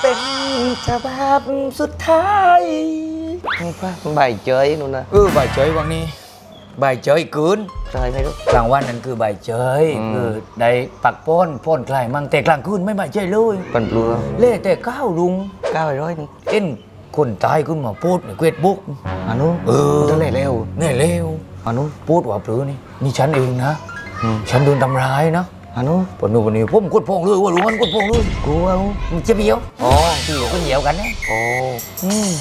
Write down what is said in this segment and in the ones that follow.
เป็นฉบับสุดท้ายนี่ป่ะใบเจยนู่นนะเออใบเจยวันนี้ใบเจยกืนใช่ไหมลูกกลางวันนั้นคือใบเจยอืม คือได้ปักป้อนป้อนคลายมั่งแต่กลางคืนไม่ใบเจยเลยปันปลูเล่แต่ก้าวลุงเก้าร้อยนึงเอ็นคนตายขึ้นมาพูดในเฟซบุ๊กอันนู้นเออตั้งแต่เร็วเนี่ยเร็วอันนู้นพูดว่าปลือนี่นี่ฉันเองนะ อืม ฉันโดนทำร้ายนะ อันนู้นปนนูปนนี้ผมกดพงเลยว่ารู้มันกดพงเลยกลัวมันจะเบี้ยวอ๋อที่ก็เหนียวกันนะโอ้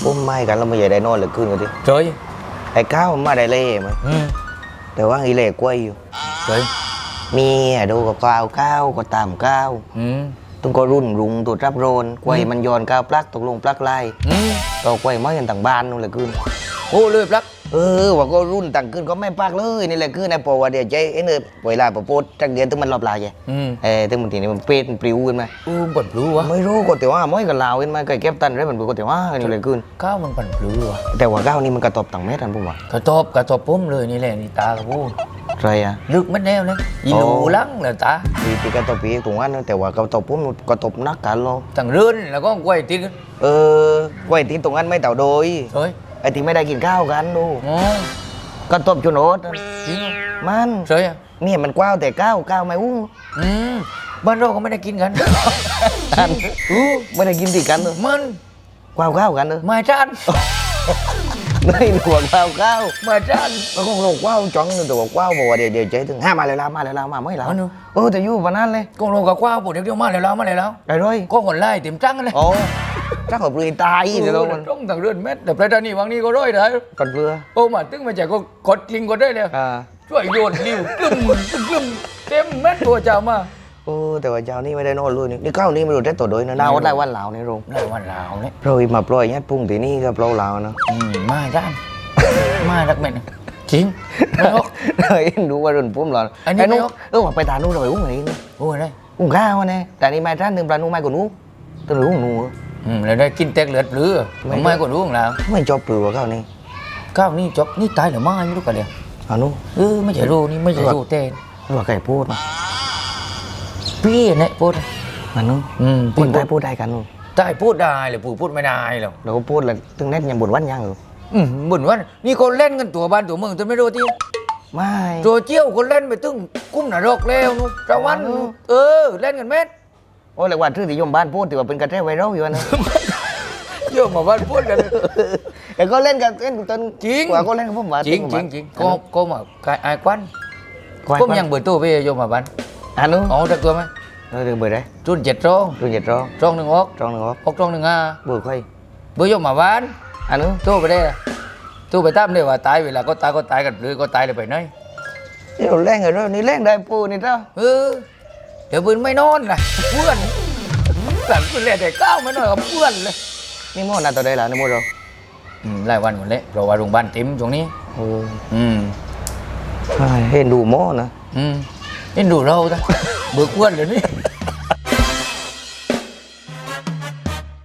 ปุ้มไม่กันเราไม่ใหญ่ได้นอนเหลือเกินกันทีเจยไอ้ก้าวมันมาได้เล่ไหมอืมแต่ว่าอีเล่กล้วยอยู่เจยมีอะดูกับกาวก้าวก็ตามก้าวอืมต้องก็รุ่นรุงตัวรับโรนกล้วยมันโยนก้าวปลักตกลงปลักไล่อืมต่อกล้วยไม้กันต่างบ้านนู่นแหละคืนโอ้เลยปลัก เออว่าก็รุ่นต่างคืนก็ไม่ปลักเลยนี่แหละคืนไอ้ปอว่าเดี๋ยวใจเอ็นเออเวลาประโพสจักเดือนถึงมันรอบลายไงอืมเออถึงบางทีนี่มันเป็ดมันปลิวขึ้นมาอู้ปั่นปลือวะไม่รู้ก็แต่ว่าไม่กับลาวขึ้นมาเคยเก็บตันได้มันก็แต่ว่านี่แหละคืนก้าวมันปั่นปลือวะแต่ว่าก้าวนี่มันกระตบต่างเม็ดทันผมว่ากระตบกระตบผมเลยนี่แหละนี่ตากับพูดใครอะ ลึกมันแนวเลยอีหลูโอ้ ลังเลยตาปีปีกระตบปีตรงนั้นแต่ว่ากระตบผมกระตบนักกันโลตั้งเรื่นแล้วก็กล้วยติดกันเออกล้วยที่ตรงนั้นไม่เต่าโดย เฮ้ย ไอ้ที่ไม่ได้กินข้าวกันดูโอ้กระตบจุนโอดจริงเหรอมันเฉยอะเนี่ยมันกว้าวแต่ก้าวก้าวไม่อู้อืมบ้านเราก็ไม่ได้กินกัน อันอู้ไม่ได้กินติดกันเลยมันกว้าวก้าวกันเลยมาจานไม่หนวกก้าวก้าวมาจานมันก็ลงกว้าวจังเลยแต่ว่ากว้าวบอกว่าเดี๋ยวเดี๋ยวใจถึงห้ามาเลยละมาเลยละมาไม่ละอ๋อหนูเออแต่อยู่ปานนั้นเลยก็ลงกับกว้าวปวดเดี๋ยวมาแล้วมาแล้วไอ้ร้อยก็คนไล่เต็มจังเลย โอ้ จักหัวปลือตายเดี๋ยวเรามันต้องต่างเรือนเม็ดแต่ประธานีวังนี้ก็ร้อยได้กันเปลือโอ้มาตึ้งมาจากก็กดลิงก็ได้เลยช่วยโยนริ้วกึ้มกึ้มกึ้มเต็มเม็ดตัวเจ้ามาโอ้แต่ว่าเจ้านี่ไม่ได้นอนเลยนี่นี่ก้าวนี่ไม่รู้ได้ตัวโดยนะดาวได้วันลาในโรงได้วันลาวเนี่ยเราอีมาปล่อยยัดพุ่งที่นี่กับเราลาวนะมาจ้านมารักเม็ดนจริงไม่หรอกเฮ้ยดูว่ารุ่นพุ่มหรอไอ้นู้ไม่เอออว่าไปตานู้นเลยอุ้งอะไหนนี่โอ้ยได้อุ้งข้าวเนี่ยแต่นี่ไม่ท่านหนึ่งปลาหนูไม่กว่าหนูตัวหนูหนู อืมแล้วได้กินแตกเลือดหรือไม่ ไม่ก็รู้ของเราไม่ชอบปลือว่าข้าวนี่ก้าวนี่จบนี่ตายหรือไม่ไม่รู้กันเลยอ่านู้เออไม่ใช่รู้นี่ไม่ใช่รู้เต้นว่าใครพูดมาพี่เนี่ยพูดอ่านู้อืมพูพี่ดพูได้พูดได้กันนู้ได้พูดได้หรือปู่พูดไม่ได้หรอกเราก็พูดแล้วตึงเน็ตยังบ่นวันยังอยู่อืมบ่นว่านี่คนเล่นกันตัวบ้านตัวเมืองจนไม่รู้ที่ไม่ ตัวเจี้ยวคนเล่นไปตึ้งกุ้มหนารกแล้วนู้นตะวันนู้นเออ เล่นกันเม็ด โอ้เลยว่าชื่อที่ยมบ้านพูดถือว่าเป็นกระแทกไวรัลอยู่นะโยมมาบ้านพูดกัน แต่ก็เล่นกันเล่นจนจริง กว่าก็เล่นกับผมว่าจริงจริงจริงก็ก็มาไอ้ควันก็ผมยังเปิดตู้ไปโยมมาบ้านอ่านู้เอาจากตัวไหมเราเดือเบอร์ได้จุนเจ็ดร้องดูเจ็ดร้องร้องหนึ่งออกร้องหนึ่งครับออกร้องหนึ่งอะเบอร์ใครเบอร์โยมมาบ้านอ่านู้ตู้ไปได้อะตู้ไปตามเลยว่าตายเวลาก็ตายก็ตายกันหรือก็ตายเลยไปไหนที่เราเล่นกันเรื่องนี้เล่นได้ปูนี่เจ้าเออเดี๋ยวปืนไม่นอนนะเพื่อนสั่นเพื่อนเลยแต่ก้าวไม่นอนกับเพื่อนเลยนี่โมนาตัวใดล่ะนี่โมเราอืมหลายวันหมดเลยเพราะว่าโรงพยาบาลเต็มช่วงนี้โอ้อืมเห็นดูโมนะอืมนี่ดูเราจ้ะเบิกอ้วนเลยวนี่